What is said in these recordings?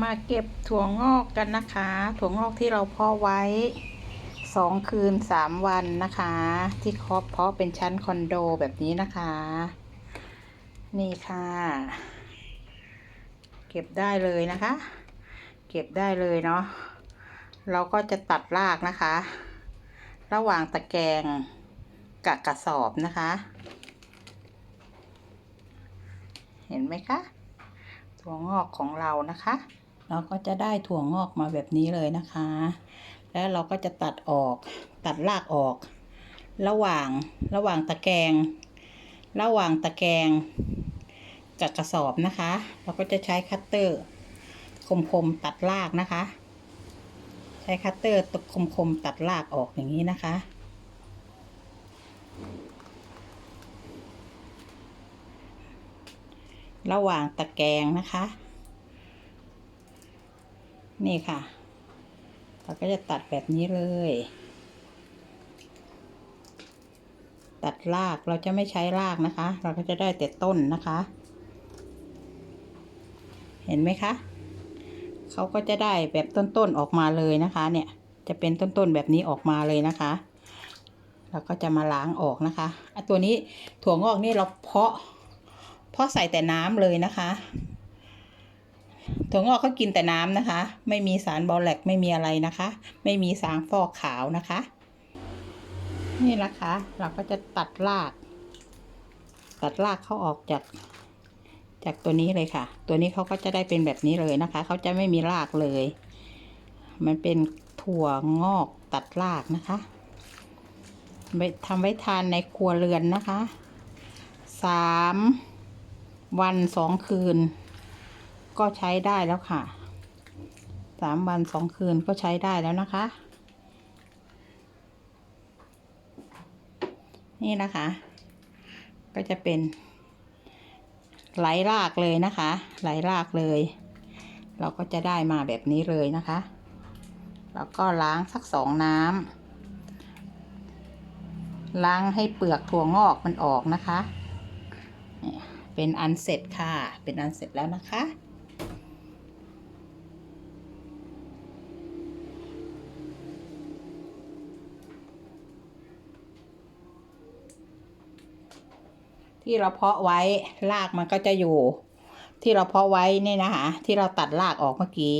มาเก็บถั่วงอกกันนะคะ ถั่วงอกที่เราเพาะไว้สองคืนสามวันนะคะ ที่เคาะเพาะเป็นชั้นคอนโดแบบนี้นะคะ นี่ค่ะ เก็บได้เลยนะคะ เก็บได้เลยเนาะเราก็จะตัดรากนะคะ ระหว่างตะแกรงกับกระสอบนะคะ เห็นไหมคะ ถั่วงอกของเรานะคะ เราก็จะได้ถั่วงอกมาแบบนี้เลยนะคะ แล้วเราก็จะตัดออกตัดรากออก ระหว่างระหว่างตะแกรงระหว่างตะแกรงกับกระสอบนะคะ เราก็จะใช้คัตเตอร์ คมๆตัดรากนะคะ ใช้คัตเตอร์ตกคมๆตัดรากออกอย่างนี้นะคะระหว่างตะแกรงนะคะ นี่ค่ะ เราก็จะตัดแบบนี้เลย ตัดรากเราจะไม่ใช้รากนะคะ เราก็จะได้แต่ต้นนะคะ เห็นไหมคะเขาก็จะได้แบบต้นๆออกมาเลยนะคะ เนี่ยจะเป็นต้นๆแบบนี้ออกมาเลยนะคะเราก็จะมาล้างออกนะคะอะตัวนี้ถั่วงอกนี่เราเพาะ เพาะใส่แต่น้ำเลยนะคะ ถั่วงอกก็กินแต่น้ำนะคะ ไม่มีสารบอแลกไม่มีอะไรนะคะ ไม่มีสารฟอกขาวนะคะ นี่นะคะ เราก็จะตัดราก ตัดรากเขาออกจาก จากตัวนี้เลยค่ะ ตัวนี้เขาก็จะได้เป็นแบบนี้เลยนะคะ เขาจะไม่มีรากเลย มันเป็นถั่วงอกตัดรากนะคะไว้ทำไว้ทานในครัวเรือนนะคะ สามวันสองคืน ก็ใช้ได้แล้วค่ะสามวันสองคืนก็ใช้ได้แล้วนะคะ นี่นะคะ ก็จะเป็น ไหลรากเลยนะคะ ไหลรากเลย เราก็จะได้มาแบบนี้เลยนะคะ แล้วก็ล้างสักสองน้ำล้างให้เปลือกถั่วงอกมันออกนะคะ เป็นอันเสร็จค่ะ เป็นอันเสร็จแล้วนะคะ ที่เราเพาะไว้รากมันก็จะอยู่ ที่เราเพาะไว้นี่นะคะ ที่เราตัดรากออกเมื่อกี้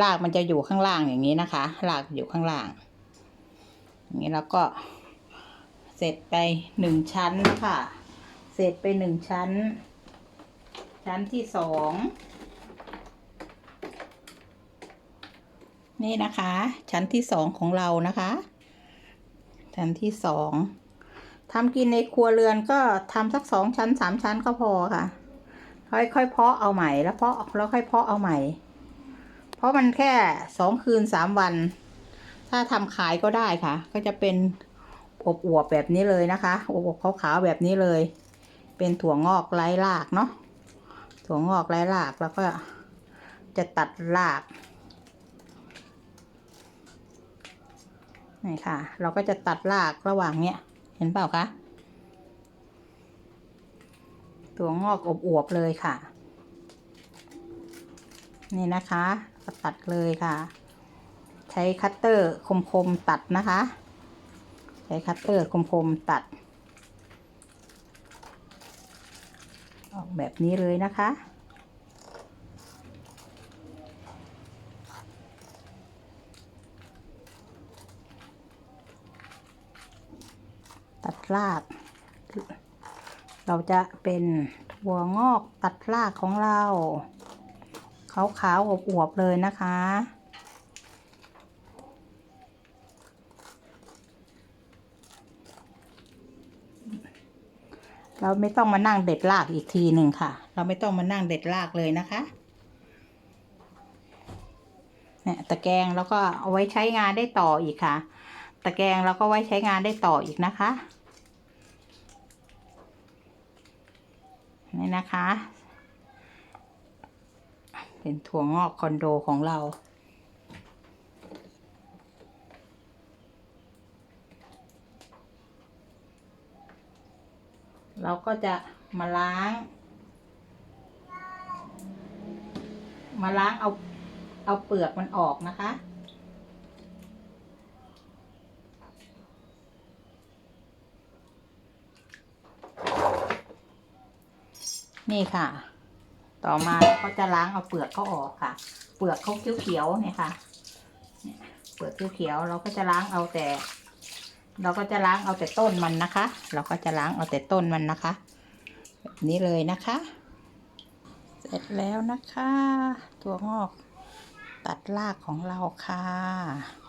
รากมันจะอยู่ข้างล่างอย่างนี้นะคะรากอยู่ข้างล่างอย่างนี้แล้วก็ เสร็จไปหนึ่งชั้นค่ะ เสร็จไปหนึ่งชั้น ชั้นที่สองนี่นะคะ ชั้นที่สองของเรานะคะ ชั้นที่สอง ทำกินในครัวเรือนก็ทำสักสองชั้นสามชั้นก็พอค่ะ ค่อยๆเพาะเอาใหม่แล้วเพาะแล้วค่อยเพาะเอาใหม่ เพราะมันแค่สองคืนสามวัน ถ้าทำขายก็ได้ค่ะ ก็จะเป็นอบอวบแบบนี้เลยนะคะอบอวบขาวๆแบบนี้เลย เป็นถั่วงอกไร้รากเนาะถั่วงอกไร้รากแล้วก็จะตัดรากนี่ค่ะ เราก็จะตัดรากระหว่างเนี้ย ห็นเปล่าคะถั่วงอกอบอวบเลยค่ะ นี่นะคะก็ตัดเลยค่ะ ใช้คัตเตอร์คมๆตัดนะคะ ใช้คัตเตอร์คมๆตัด ออกแบบนี้เลยนะคะ ตัดราก เราจะเป็นถั่วงอกตัดรากของเราขาวๆอวบๆเลยนะคะ เราไม่ต้องมานั่งเด็ดรากอีกทีหนึ่งค่ะ เราไม่ต้องมานั่งเด็ดรากเลยนะคะเนี่ยตะแกรงแล้วก็เอาไว้ใช้งานได้ต่ออีกค่ะ ตะแกรงเราก็ไว้ใช้งานได้ต่ออีกนะคะ นี่นะคะ เป็นถั่วงอกคอนโดของเราเราก็จะมาล้างมมาล้างเอาเอาเปลือกมันออกนะคะ นี่ค่ะ ต่อมาเราก็จะล้างเอาเปลือกเขาออกค่ะ เปลือกเขาเขียวๆเนี่ยค่ะเนี่ยเปลือกเขียวๆเราก็จะล้างเอาแต่ เราก็จะล้างเอาแต่ต้นมันนะคะ เราก็จะล้างเอาแต่ต้นมันนะคะแบบนี้เลยนะคะ เสร็จแล้วนะคะ ตัวงอกตัดรากของเราค่ะ